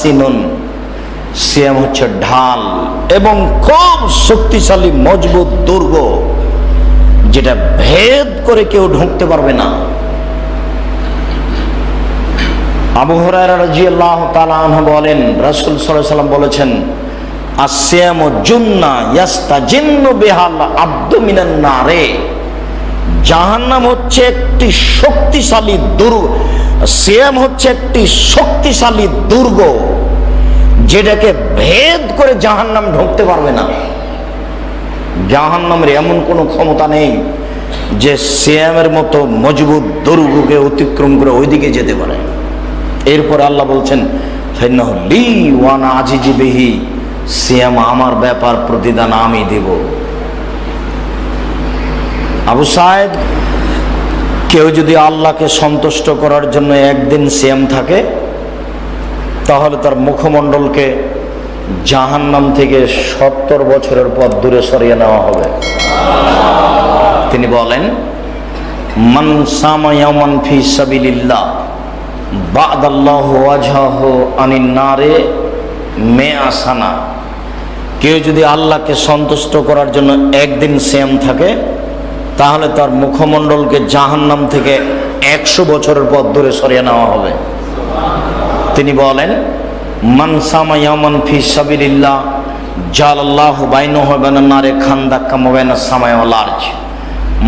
সিনুন সিয়াম হচ্ছে ঢাল এবং খুব শক্তিশালী, মজবুত, দুর্গ, যেটা ভেদ করে কেউ ঢুকতে পারবে না। আবু আনহু বলেন, রাসূল সাল্লাম বলেছেন জুন্না ইয়াস্তাজিন্নু বিহাল হচ্ছে একটি শক্তিশালী দুর্গ। সিয়াম হচ্ছে একটি শক্তিশালী দুর্গ। যেটাকে ভেদ করে জাহান্নাম ঢুকতে পারবে না। জাহান্নামের এমন কোনো ক্ষমতা নেই যে সিয়ামের মতো মজবুত দুর্গকে অতিক্রম করে ওইদিকে যেতে পারে। এরপর আল্লাহ বলছেন লি ওয়ানা আজিজি বিহি, সিয়াম আমার ব্যাপার প্রতিদান আমি দেব। আবু সাহেদ কেউ যদি আল্লাহকে সন্তুষ্ট করার জন্য একদিন সিয়াম থাকে তাহলে তার মুখমণ্ডলকে জাহান্নাম থেকে সত্তর বছরের পর দূরে সরিয়ে নেওয়া হবে। তিনি বলেন, মান সামায়ামান ফি সাবিলিল্লাহ, বাদাল্লাহ ওয়াজহাহ আনিন নারে মে আসানা। কেউ যদি আল্লাহকে সন্তুষ্ট করার জন্য একদিন সেম থাকে, তাহলে তার মুখমণ্ডলকে জাহান্নাম থেকে একশো বছরের পর দূরে সরিয়ে নেওয়া হবে। তিনি বলেন, মান সামায়ামান ফি সাবিলিল্লাহ জালাল্লাহ বাইনহ বেনা নারে খান দাক্কা মোবাইনা সামায় লার্জ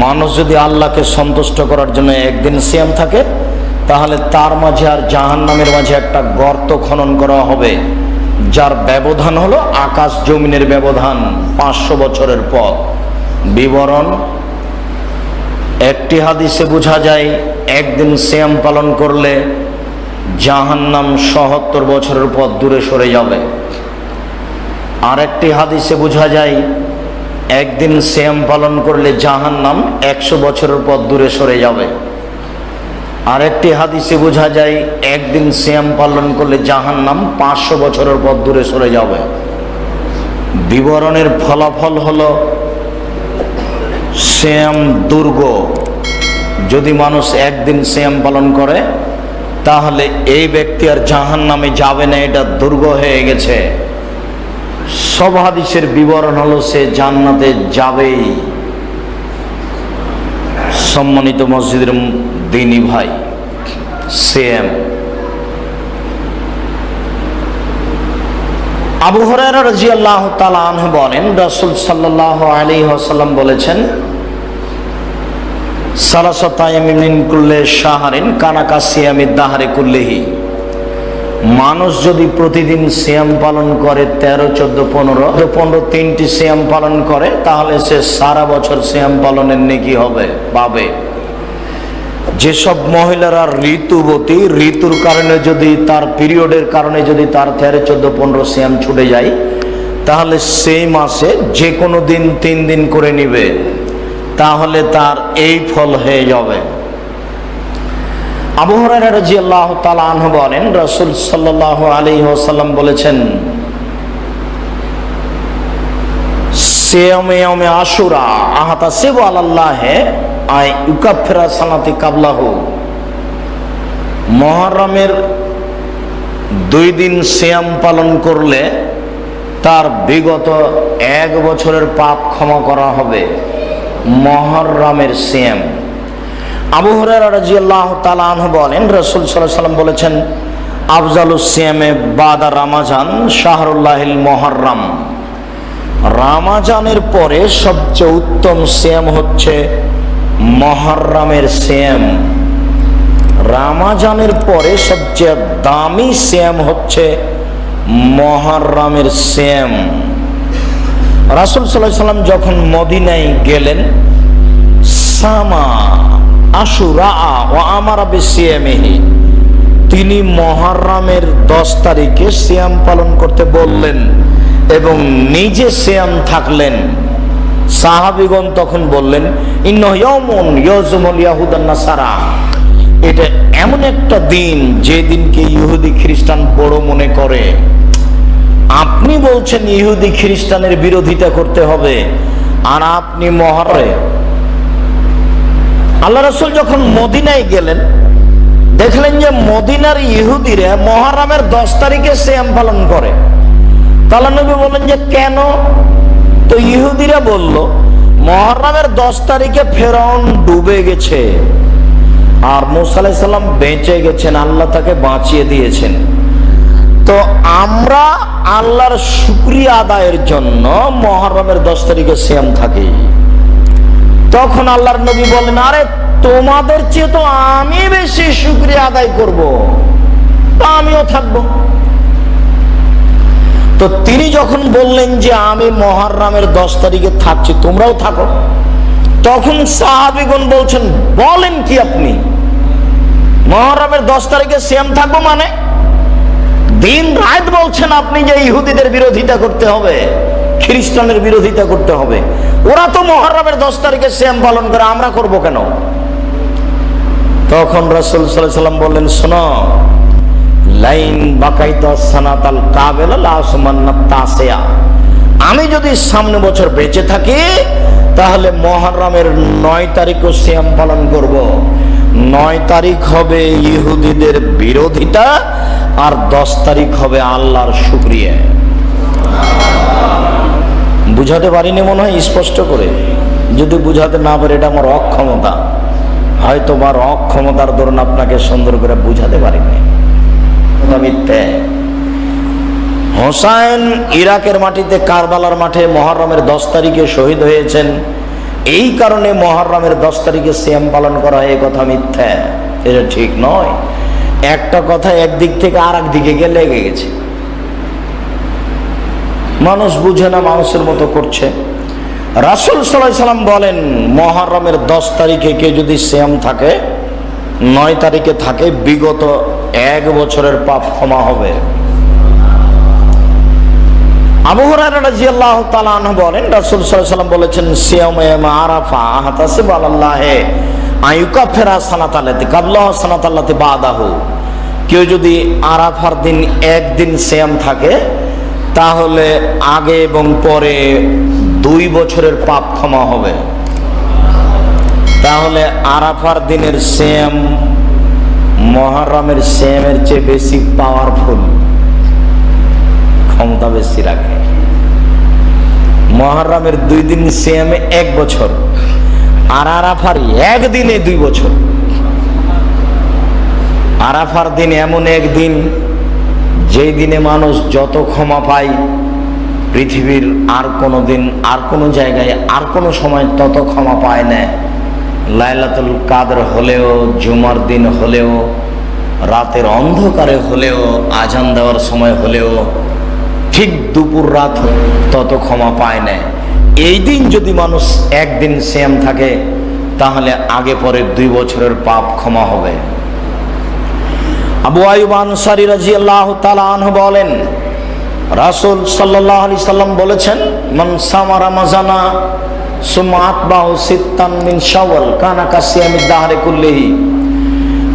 মানুষ যদি আল্লাহকে সন্তুষ্ট করার জন্য একদিন সিয়াম থাকে, তাহলে তার মাঝে আর জাহান্নামের মাঝে একটা গর্ত খনন করা হবে, যার ব্যবধান হলো আকাশ জমিনের ব্যবধান পাঁচশো বছরের পর। বিবরণ, একটি হাদিসে বোঝা যায়, একদিন সিয়াম পালন করলে জাহান্নাম সহত্তর বছরের পর দূরে সরে যাবে। আরেকটি হাদিসে বোঝা যায়, একদিন সিয়াম পালন করলে জাহান্নাম একশো বছরের পর দূরে সরে যাবে। আরেকটি হাদিসে বোঝা যায়, একদিন সিয়াম পালন করলে জাহান্নাম পাঁচশো বছরের পর দূরে সরে যাবে। বিবরণের ফলাফল হলো শ্যাম দুর্গ। যদি মানুষ একদিন শ্যাম পালন করে তাহলে এই ব্যক্তি আর জাহান নামে যাবে না, এটা দুর্গ হয়ে গেছে। সব হাদিসের বিবরণ হলো সে জান্নাতে যাবেই। সম্মানিত মসজিদের দিনী ভাই সেম আবু হরাইরা রাদিয়াল্লাহু তাআলা আনহু বলেন, রসুল সাল্লাল্লাহু আলাইহি ওয়াসাল্লাম বলেছেন কানাকা দাহারে মানুষ যদি প্রতিদিন সিয়াম পালন করে তেরো, চোদ্দ, পনেরো পনেরো, তিনটি সিয়াম পালন করে, তাহলে সে সারা বছর সিয়াম পালনের নেকি হবে, পাবে। যেসব মহিলারা ঋতুবতী, ঋতুর কারণে যদি তার পিরিয়ডের কারণে যদি তার তেরো, চোদ্দ, পনেরো সিয়াম ছুটে যায়, তাহলে সেই মাসে যে কোনো দিন তিন দিন করে নিবে। তাহলে তার এই ফল হয়ে যাবে। আবু হরাইরা রাদিয়াল্লাহু তাআলা বলেন, রাসূল ওয়াসাল্লাম বলেছেন মহরমের দুই দিন সিয়াম পালন করলে তার বিগত এক বছরের পাপ ক্ষমা করা হবে। মহরমের সিয়াম। আবু হুরায়রা রাদিয়াল্লাহু তাআলা আনহু বলেন, রাসূল আলাইহি সাল্লাম বলেছেন আফজালুস সিয়ামে বাদা রামাজান শাহরুল্লাহিল মুহররম রামাজানের পরে সবচেয়ে উত্তম সিয়াম হচ্ছে মহররমের সিয়াম। রামাজানের পরে সবচেয়ে দামি সিয়াম হচ্ছে মহররমের সিয়াম। রাসূল আলাইহি সাল্লাম যখন মদিনায় গেলেন, সামা তিনি মহরমের দশ তারিখে সিয়াম পালন করতে বললেন এবং নিজে সিয়াম থাকলেন। সাহাবিগণ তখন বললেন ইয়জমল ইয়াহুদান নাসারা। এটা এমন একটা দিন যে দিনকে ইহুদি খ্রিস্টান বড় মনে করে। আপনি বলছেন ইহুদি খ্রিস্টানের বিরোধিতা করতে হবে, আর আপনি মহরে। আল্লাহ রসুল যখন মদিনায় গেলেন, দেখলেন যে মদিনার ইহুদিরা মহারামের দশ তারিখে শ্যাম পালন করে। তাহলে নবী বলেন যে, কেন? তো ইহুদিরা বলল, মহারামের দশ তারিখে ফেরাউন ডুবে গেছে, আর মুসা আলাইসাল্লাম বেঁচে গেছেন, আল্লাহ তাকে বাঁচিয়ে দিয়েছেন। তো আমরা আল্লাহর শুক্রিয়া আদায়ের জন্য মহরমের দশ তারিখে শ্যাম থাকি। তখন আল্লাহর নবী বলেন আরে, তোমাদের চেয়ে তো আমি বেশি শুক্রিয়া আদায় করব। তা আমিও থাকব। তো তিনি যখন বললেন যে আমি মহারামের দশ তারিখে থাকছি, তোমরাও থাকো। তখন সাহাবিগণ বলছেন, বলেন কি আপনি? মহরমের দশ তারিখে শ্যাম থাকব মানে? দিন রাত বলছেন আপনি যে ইহুদিদের বিরোধিতা করতে হবে, খ্রিস্টানের বিরোধিতা করতে হবে। ওরা তো মহরমের দশ তারিখে শ্যাম পালন করে, আমরা করব কেন? তখন রসুল সাল্লাম বললেন, শোনো, লাইন বাকাইত সানাতাল কাবেলা লাসমান্না তাসেয়া। আমি যদি সামনে বছর বেঁচে থাকি, তাহলে মহরমের নয় তারিখও শ্যাম পালন করব। নয় তারিখ হবে ইহুদিদের বিরোধিতা আর দশ তারিখ হবে আল্লাহর শুক্রিয়া। বুঝাতে পারিনি মনে হয়, স্পষ্ট করে। যদি বুঝাতে না পারে, এটা আমার অক্ষমতা। হয়তো আমার অক্ষমতার ধরুন আপনাকে সুন্দর করে বুঝাতে পারিনি। মিথ্যে। হোসাইন ইরাকের মাটিতে, কারবালার মাঠে মহরমের দশ তারিখে শহীদ হয়েছেন। এই কারণে মহরমের দশ তারিখে শ্যাম পালন করা হয় কথা মিথ্যা। এটা ঠিক নয়। একটা কথা একদিক থেকে আর দিকে গিয়ে লেগে গেছে। মানুষ বুঝে না মানুষের মতো করছে। রাসুল সাল্লাহ সাল্লাম বলেন, মহরমের দশ তারিখে কেউ যদি শ্যাম থাকে, নয় তারিখে থাকে, বিগত এক বছরের পাপ ক্ষমা হবে। বলেন, রাসুল ওয়াসাল্লাম বলেছেন, সিয়ামে আরাফা আহতাসিব আলাল্লাহে আয়ুকাফিরা সানাতালাতি কাবলাহ সানাতাল্লাতি বাদাহু। কেউ যদি আরাফার দিন একদিন সিয়াম থাকে, তাহলে আগে এবং পরে দুই বছরের পাপ ক্ষমা হবে। তাহলে আরাফার দিনের শ্যাম মহারমের শ্যামের চেয়ে বেশি পাওয়ারফুল ক্ষমতা বেশি রাখে। মহারামের দুই দিন শ্যামে এক বছর। আর আরাফার একদিনে দুই বছর। আরাফার দিন এমন একদিন যেই দিনে মানুষ যত ক্ষমা পায়, পৃথিবীর আর কোনো দিন, আর কোনো জায়গায়, আর কোনো সময় তত ক্ষমা পায় না। লাইলাতুল কাদর হলেও, জুমার দিন হলেও, রাতের অন্ধকারে হলেও, আজান দেওয়ার সময় হলেও, ঠিক দুপুর রাত তত ক্ষমা পায় না। এই দিন যদি মানুষ একদিন সেম থাকে, তাহলে আগে পরে দুই বছরের পাপ ক্ষমা হবে। আবু আয়ুব আনসারি রাজি আল্লাহ তালাহ বলেন, রাসুল সাল্লাহ আলি সাল্লাম বলেছেন, মান সামা রামাজানা সুমাত বাহু সিত্তান শাওয়াল, কানা কাসিয়ামি দাহারে কুল্লিহি।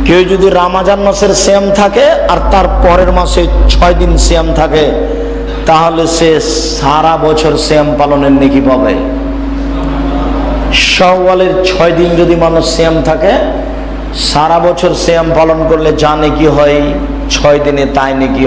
কেউ যদি রামাজান মাসের শ্যাম থাকে, আর তার পরের মাসে ছয় দিন শ্যাম থাকে তাহলে সে সারা বছর শ্যাম পালনের নেকি পাবে। সওয়ালের ছয় দিন যদি মানুষ শ্যাম থাকে, সারা বছর শ্যাম পালন করলে যা নেকি হয়, ছয় দিনে তাই নেকি